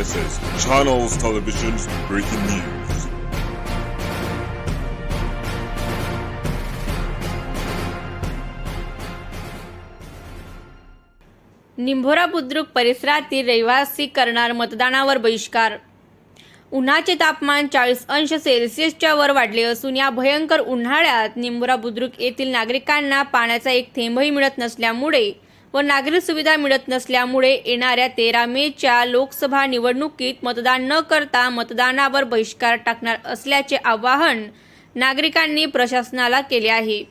This is Channels Television's breaking news. Nimbhora Budruk परिसरातील रहिवासी करणार मतदानावर बहिष्कार उन्हाचे तापमान चाळीस अंश सेल्सिअसच्या वर वाढले असून या भयंकर उन्हाळ्यात निंबोरा बुद्रुक येथील नागरिकांना पाण्याचा एक थेंबही मिळत नसल्यामुळे व नागरी सुविधा मिळत नसल्यामुळे येणाऱ्या तेरा मेच्या लोकसभा निवडणुकीत मतदान न करता मतदानावर बहिष्कार टाकणार असल्याचे आवाहन नागरिकांनी प्रशासनाला केले आहे.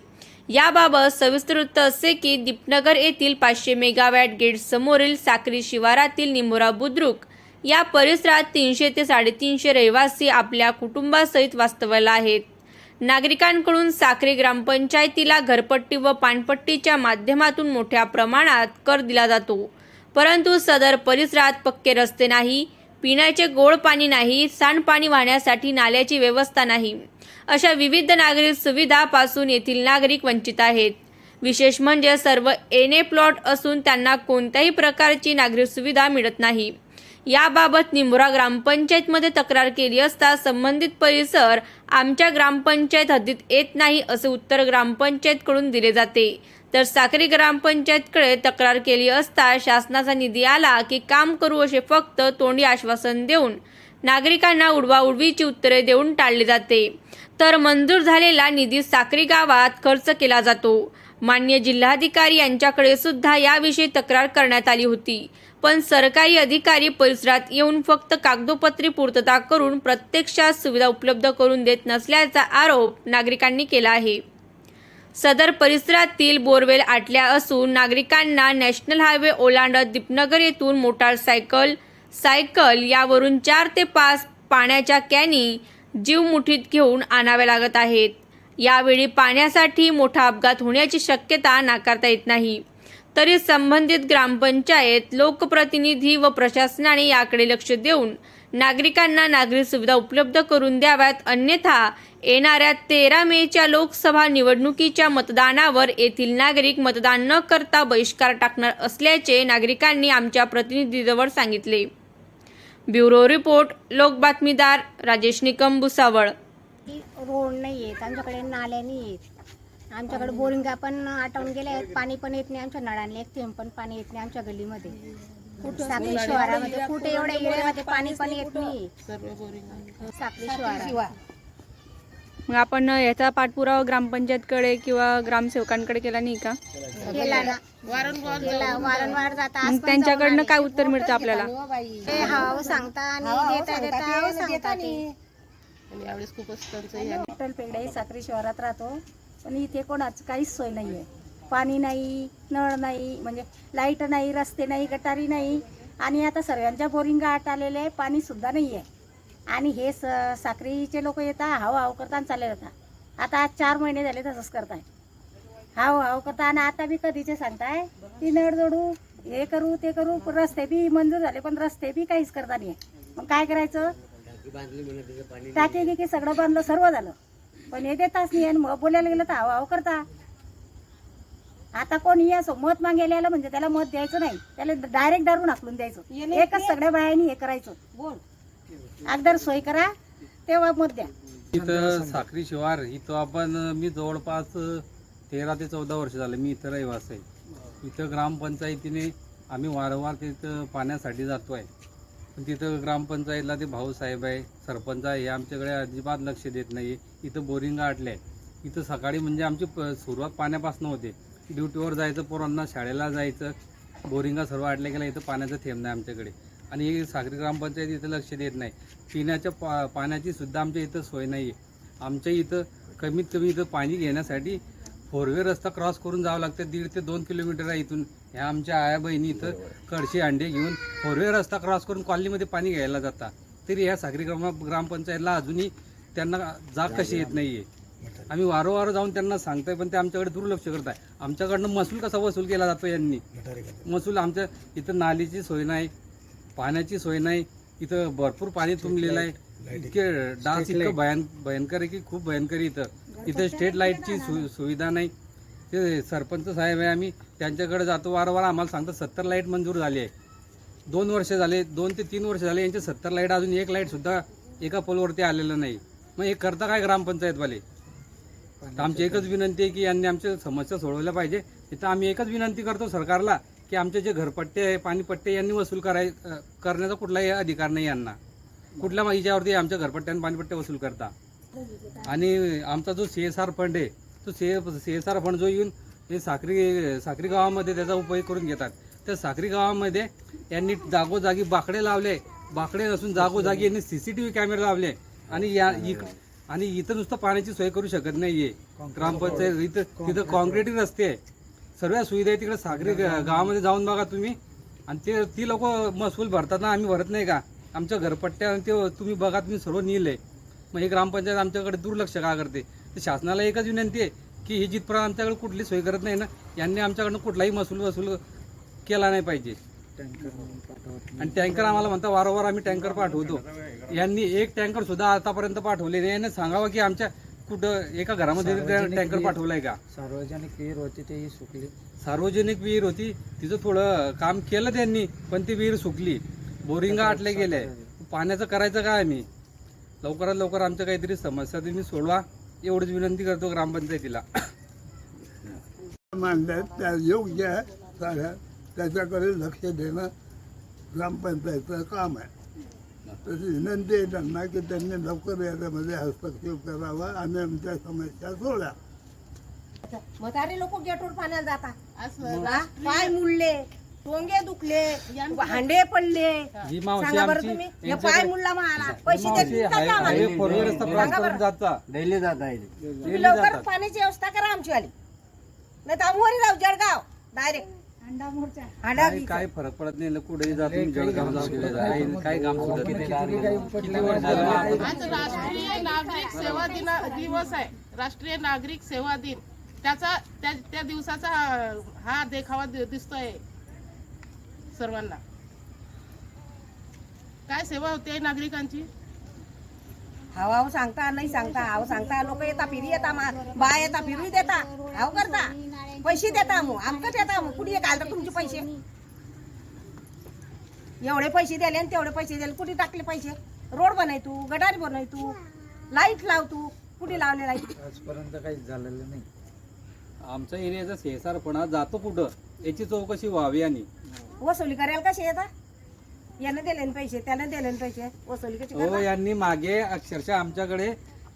याबाबत सविस्तर वृत्त असे की दीपनगर येथील पाचशे मेगावॅट गेट समोरील साक्री शिवारातील निंबोरा बुद्रुक या परिसरात तीनशे ते साडेतीनशे रहिवासी आपल्या कुटुंबासहित वास्तव्याला आहेत. नागरिकांकडून साक्री ग्रामपंचायतीला घरपट्टी व पाणपट्टीच्या माध्यमातून मोठ्या प्रमाणात कर दिला जातो. परंतु सदर परिसरात पक्के रस्ते नाही पिण्याचे गोड पाणी नाही सांडपाणी वाहण्यासाठी नाल्याची व्यवस्था नाही. अशा विविध नागरिक सुविधापासून येथील नागरिक वंचित आहेत. विशेष म्हणजे सर्व एने प्लॉट असून त्यांना कोणत्याही प्रकारची नागरिक सुविधा मिळत नाही. याबाबत निंबोरा ग्रामपंचायतमध्ये तक्रार केली असता संबंधित परिसर आमच्या ग्रामपंचायत हद्दीत येत नाही असे उत्तर ग्रामपंचायतकडून दिले जाते. तर साक्री ग्रामपंचायतकडे तक्रार केली असता शासनाचा निधी आला की काम करू असे फक्त तोंडी आश्वासन देऊन नागरिकांना उडवाउडवीची उत्तरे देऊन टाळले जाते. तर मंजूर झालेला निधी साक्री गावात खर्च केला जातो. मान्य जिल्हाधिकारी यांच्याकडे सुद्धा याविषयी तक्रार करण्यात आली होती. पण सरकारी अधिकारी परिसरात येऊन फक्त कागदोपत्री पूर्तता करून प्रत्यक्षात सुविधा उपलब्ध करून देत नसल्याचा आरोप नागरिकांनी केला आहे. सदर परिसरातील बोरवेल आटल्या असून नागरिकांना नॅशनल हायवे ओलांडत दीपनगर येथून मोटारसायकल सायकल यावरून चार ते पाच पाण्याच्या कॅनी जीव मुठीत घेऊन आणाव्या लागत आहेत. यावेळी पाण्यासाठी मोठा अपघात होण्याची शक्यता नाकारता येत नाही. तरी संबंधित ग्रामपंचायत लोकप्रतिनिधी व प्रशासनाने याकडे लक्ष देऊन नागरिकांना नागरी सुविधा उपलब्ध करून द्याव्यात. अन्यथा येणाऱ्या तेरा मेच्या लोकसभा निवडणुकीच्या मतदानावर येथील नागरिक मतदान न करता बहिष्कार टाकणार असल्याचे नागरिकांनी आमच्या प्रतिनिधीजवळ सांगितले. ब्युरो रिपोर्ट लोक बातमीदार राजेश निकम भुसावळ. रोड नाही आहेत आमच्याकडे नाल्या नाही आहेत आमच्याकडे बोरिंगा पण आटवून गेल्या आहेत पाणी पण येत नाही आमच्या नळांना एक थेंब पण पाणी येत नाही आमच्या गल्लीमध्ये. साखरी शहरामध्ये कुठे एवढ्या एरियामध्ये पाणी पण येत नाही. साखरी शहरा मग आपण याचा पाठपुरावा ग्रामपंचायतकडे किंवा ग्रामसेवकांकडे केला नाही का? केला ना. केला. वारंवार जाता मग त्यांच्याकडनं काय उत्तर मिळतं आपल्याला? ते हाव सांगता आणि देता देता हाव सांगता ते विठ्ठल पेगडे साक्री शहरात राहतो. पण इथे कोणाच काहीच सोय नाही आहे पाणी नाही नळ नाही म्हणजे लाइट नाही रस्ते नाही गटारी नाही. आणि आता सर्वांच्या बोरिंगा आट आलेले आहे पाणी सुद्धा नाही आहे आणि हे स साखरीचे लोक येतात हाव हाव करता आणि चालले जातात. आता आज चार महिने झाले तसंच करताय. हाव हाव करता आणि आता बी कधीचे सांगताय की नळ जोडू हे करू ते करू रस्ते बी मंजूर झाले पण रस्ते बी काहीच करता नाही मग काय करायचं? टाके गिके सगळं बांधलं सर्व झालं. पण हे देताच नाही आणि मग बोलायला गेलं तर हाव हाव करता. आता कोणी असो मत मागायला आलं म्हणजे त्याला मत द्यायचं नाही. त्याला डायरेक्ट दारून हाकलून द्यायचं. एकच सगळ्या बायांनी हे करायचं. अगदर सोय करा तेव्हा मत द्या. इथं साखरी शिवार इथं आपण मी जवळपास तेरा ते चौदा वर्ष झाले मी इथं रहिवास आहे. इथं ग्रामपंचायतीने आम्ही वारंवार तिथं पाण्यासाठी जातो आहे पण तिथं ग्रामपंचायतला ते भाऊसाहेब आहे सरपंच आहे हे आमच्याकडे अजिबात लक्ष देत नाही इथं बोरिंग आटले आहे इथं सकाळी म्हणजे आमची प सुरुवात पाण्यापासून होते. ड्युटीवर जायचं पोरांना शाळेला जायचं. बोरिंगा सर्व आटल्या गेल्या इथं पाण्याचं थेंब नाही आमच्याकडे. आणि ही सागरी ग्रामपंचायत इथं लक्ष देत नाही. पिण्याच्या पा पाण्याची सुद्धा आमच्या इथं सोय नाही आहे आमच्या इथं कमीत कमी इथं पाणी घेण्यासाठी फोरवे रस्ता क्रॉस करून जावं लागतं. दीड ते दोन किलोमीटर आहे इथून. ह्या आमच्या आया बहिणी इथं कळशी अंडे घेऊन फोरवे रस्ता क्रॉस करून कॉलनीमध्ये पाणी घ्यायला जातात. तरी ह्या सागरी ग्राम ग्रामपंचायतला अजूनही त्यांना जाग कशी येत नाही आहे आम्ही वारंवार जाऊन त्यांना सांगतोय पण ते आमच्याकडे दुर्लक्ष करत आहे आमच्याकडनं महसूल कसा वसूल केला जातो यांनी? महसूल आमच्या इथं नालीची सोय नाही पाण्याची सोय नाही इथं भरपूर पाणी तुंबलेलं आहे. इतके डास इतकं भयान भयंकर आहे की खूप भयंकर इथं. इथं स्ट्रीट लाईटची सु सुविधा नाही. ते सरपंच साहेब आहे आम्ही. त्यांच्याकडे जातो. वारंवार आम्हाला सांगतात सत्तर लाइट मंजूर झाली आहे. दोन वर्ष झाले दोन ते तीन वर्ष झाले यांचे सत्तर लाइट अजून एक लाइट सुद्धा एका पोलवरती आलेलं नाही. मग हे करता काय ग्रामपंचायतवाले? आमची एकच विनंती आहे की यांनी आमच्या समस्या सोडवल्या पाहिजे. तिथं आम्ही एकच विनंती करतो सरकारला की आमचे जे घरपट्टे आहे पाणीपट्टे यांनी वसूल कराय करण्याचा कुठलाही अधिकार नाही यांना. कुठल्या याच्यावरती आमच्या घरपट्टे आणि पाणीपट्टे वसूल करता. आणि आमचा जो सी एस आर फंड आहे तो C C S R fund जो येऊन हे साखरी साखरी गावामध्ये त्याचा उपयोग करून घेतात. त्या साखरी गावामध्ये यांनी जागोजागी बाकडे लावले. बाकडे नसून जागोजागी यांनी सी सी टी व्ही कॅमेरे लावले. आणि या इक आणि इथं नुसतं पाण्याची सोय करू शकत नाहीये. ग्रामपंचायत इथं तिथं कॉन्क्रीट रस्ते आहे. सर्व सुविधा आहे तिकडे सागरी गावामध्ये जाऊन बघा तुम्ही. आणि ते ती लोक महसूल भरतात ना आम्ही भरत नाही का? आमच्या घरपट्ट्या आणि ते तुम्ही बघा तुम्ही सर्व नील आहे. मग हे ग्रामपंचायत आमच्याकडे दुर्लक्ष का करते? तर शासनाला एकच विनंती आहे की ही जिथपर्यंत आमच्याकडे कुठली सोय करत नाही ना. यांनी आमच्याकडनं कुठलाही महसूल वसूल केला नाही पाहिजे. आणि टँकर आम्हाला म्हणता वारंवार आम्ही टँकर पाठवतो. यांनी एक टँकर सुद्धा आतापर्यंत पाठवले नाही. यांनी सांगावं की आमच्या कुठं एका घरामध्ये टँकर पाठवलाय का? सार्वजनिक विहीर होती तेही सुकली. सार्वजनिक विहीर होती तिचं थोडं काम केलं त्यांनी पण ती विहीर सुकली. बोरिंगा आटले गेले पाण्याचं करायचं काय आम्ही? लवकरात लवकर आमच्या काहीतरी समस्या तुम्ही सोडवा. एवढीच विनंती करतो ग्रामपंचायतीला. मांडल्यात त्या योग्य आहे. साऱ्या त्याच्याकडे लक्ष देणं ग्रामपंचायतचं काम आहे. तशी विनंती आहे त्यांना की त्यांनी लवकर याच्यामध्ये हस्तक्षेप करावा आणि आमच्या समस्या सोडा. म्हातारे लोक गेटवर पाण्यात जातात? पाय मुडले टोंगे दुखले भांडे पडले. ही मावशी सांगा बरं आमची तुम्ही. हे यांच्याकडे- पाय मुडला मला पैसे मावशी देतात का आम्हाला? हायवे फोरवे रस्ता क्रॉस करून जाता डेली जात आहे. तुम्ही डेली लवकर जातात. पाण्याची व्यवस्था करा आमची वाली नाही तर आम्ही जाऊ जळगाव. डायरेक्ट हांडा काही काही फरक पडत नाही. कुठेही तुम्ही जळगाव कुठे जा काही- काही काम सुद्धा नाही. किती वर्ष झालं? आज राष्ट्रीय नागरिक सेवा दिन दिवस आहे. राष्ट्रीय नागरिक सेवा दिन. त्याचा त्या त्या दिवसाचा हा- हा देखावा दि- दिसतोय. सर्वांना. काय सेवा होते नागरिकांची? हाव हाव सांगता नाही सांगता हाव सांगता लोक येता फिरी येता मा- बा येता फिरू देता हाव करता. पैसे देता मग आमकच येता मग कुठे घालता तुमचे पैसे? एवढे पैसे दिले आणि तेवढे पैसे दिले कुठे टाकले पैसे? रोड बनय तू गटारी बनय तू लाइट लाव तू कुठे लावले लाइट? आजपर्यंत काहीच झालेलं नाही. आमच्या एरियाचा सेसारपणा जातो कुठं? याची चौकशी व्हावी आणि. वसुली करायला कसे येतात यानं दिले ना पैसे त्यानं दिले ना पैसे. वसुली कशी हो? यांनी मागे अक्षरशः आमच्याकडे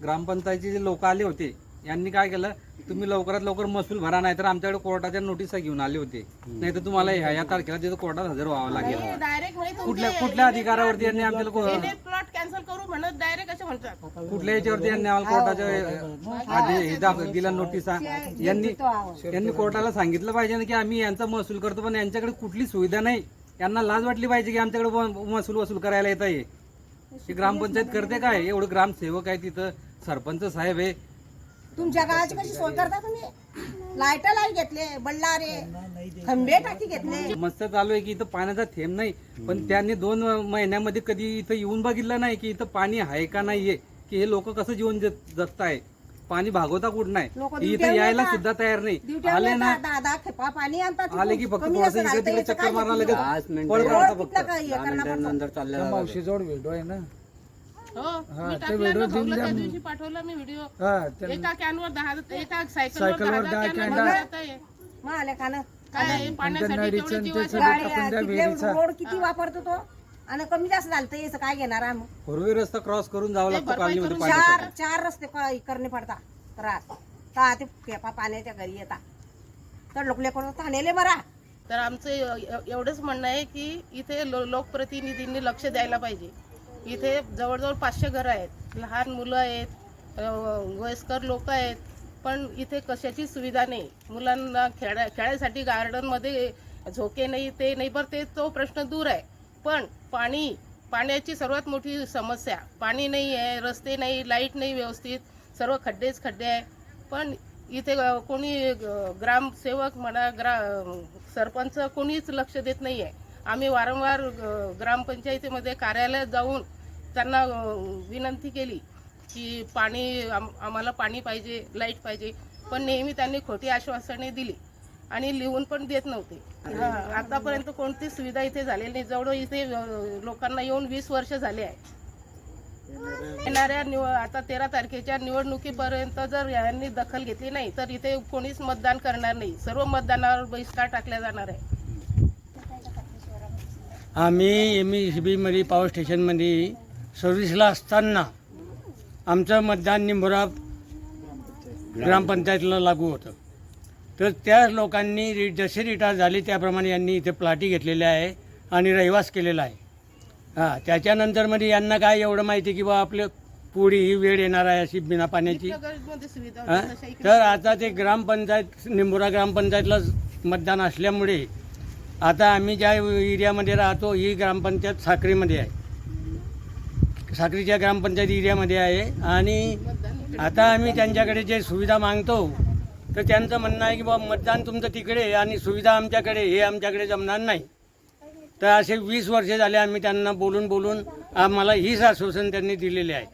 ग्रामपंचायतीचे जे लोक आले होते यांनी काय केलं तुम्ही लवकरात लवकर महसूल भरा नाही तर आमच्याकडे कोर्टाच्या नोटिसा घेऊन आले होते. नाही तर तुम्हाला ह्या या तारखेला तिथं कोर्टात हजर व्हावं लागेल. डायरेक्ट म्हणजे कुठल्या कुठल्या अधिकारावरती यांनी आमच्याला को- प्लॉट कॅन्सल करू म्हणत डायरेक्ट असे म्हणतात. कुठल्या याच्यावरती यांनी आम्हाला कोर्टाच्या आधी हे दाख- दिल्या नोटिसा? यांनी यांनी कोर्टाला सांगितलं पाहिजे ना की आम्ही यांचा महसूल करतो पण यांच्याकडे कुठली सुविधा नाही. यांना लाज वाटली पाहिजे की आमच्याकडे महसूल वसूल करायला येत आहे. ही ग्रामपंचायत करते काय? एवढं ग्रामसेवक आहे तिथं सरपंच साहेब आहे. तुमच्या गावाची कशी सोय करता तुम्ही? लाइट लाइट घेतले बल्लारे. खंबे टाकी घेतले. समस्या चालू आहे की इथं पाण्याचा थेंब नाही. पण त्यांनी दोन महिन्यामध्ये कधी इथं येऊन बघितलं नाही की इथं पाणी आहे का नाहीये की हे लोक कसं जीवन जग- जगताय. पाणी भागवता कुठं नाही. इथं यायला. सुद्धा तयार नाही. आले ना. दहा खेपा पाणी आणतात. आले की फक्त थोडंसं तिकडे चक्कर घेतलं? लगेच मावशी जोड व्हिडिओ आहे ना? हो ना पाठवला मी व्हिडिओ. एका कॅनवर दहा एका सायकलवर दहा कॅन रोड किती वापरतो तो? आणि कमी जास्त झालं याचं काय घेणार आम्ही? फोरवी रस्ता क्रॉस करून जावं लागतं कॉलनीमध्ये चार पाण्यासाठी चार रस्ते क- करणे पडता त्रास का ते खेपा पाण्याच्या घरी येतात. तर लोक लेकर ठाणेले बरा. तर आमचं एव- एवढंच म्हणणं आहे की इथे लो- लोकप्रतिनिधींनी लक्ष द्यायला पाहिजे. इथे जवळजवळ पाचशे घरं आहेत. लहान मुलं आहेत अं, वयस्कर लोक आहेत. पण इथे कशाची सुविधा नाही. मुलांना खेळा खेळायसाठी गार्डनमध्ये झोके नाही ते नाही बरं ते तो प्रश्न दूर आहे. पण पाणी पाण्याची सर्वात मोठी समस्या. पाणी नाही आहे रस्ते नाही लाइट नाही व्यवस्थित सर्व खड्डेच खड्डे आहे. पण इथे कोणी ग- ग्रामसेवक म्हणा ग्रा सरपंच कोणीच लक्ष देत नाही आहे. आम्ही वारंवार ग- ग्रामपंचायतीमध्ये कार्यालयात जाऊन त्यांना विनंती केली. की पाणी आम आम्हाला पाणी पाहिजे लाइट पाहिजे. पण नेहमी त्यांनी खोटी आश्वासने दिली आणि लिहून पण देत नव्हते. आतापर्यंत कोणती सुविधा इथे झालेली नाही. जवळ इथे लोकांना येऊन वीस वर्ष झाले आहे. येणाऱ्या निव आता तेरा तारखेच्या निवडणुकीपर्यंत जर यांनी दखल घेतली नाही तर इथे कोणीच मतदान करणार नाही. सर्व मतदानावर बहिष्कार टाकला जाणार आहे. आम्ही एम ई सी बीमध्ये पॉवर स्टेशनमध्ये सर्व्हिसला असताना आमचं मतदान निंबोरा ग्रामपंचायतला लागू होतं. तर त्या लोकांनी रि जसे रिटायर झाले त्याप्रमाणे यांनी इथे प्लाटी घेतलेल्या आहे आणि रहिवास केलेला आहे. हां त्याच्यानंतरमध्ये यांना काय एवढं माहिती की बा आपलं पुढे ही वेळ येणार आहे अशी बिना पाण्याची हां? तर आता ते ग्रामपंचायत निंबोरा ग्रामपंचायतला मतदान असल्यामुळे आता आम्ही ज्या एरियामध्ये राहतो ही ग्रामपंचायत साक्रीमध्ये आहे. साक्रीच्या ग्रामपंचायत एरियामध्ये आहे. आणि आता आम्ही त्यांच्याकडे जे सुविधा मागतो तर त्यांचं म्हणणं आहे की बाबा मतदान तुमचं तिकडे आणि सुविधा आमच्याकडे हे आमच्याकडे जमणार नाही. तर असे वीस वर्षे झाले आम्ही त्यांना बोलून बोलून आम्हाला हीच आश्वासन त्यांनी दिलेले आहे.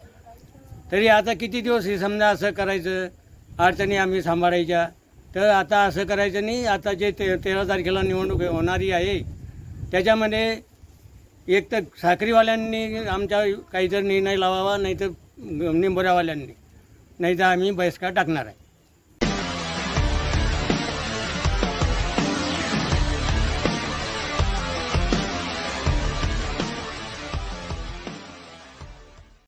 तरी आता किती दिवस हे समजा असं करायचं अडचणी आम्ही सांभाळायच्या. तर आता असं करायचं नाही. आता जे ते तेरा तारखेला निवडणूक होणारी आहे त्याच्यामध्ये एक तर साखरीवाल्यांनी आमच्या काहीतरी निर्णय लावावा नाही तर निंबोऱ्यावाल्यांनी. नाही तर आम्ही बहिष्कार टाकणार आहे.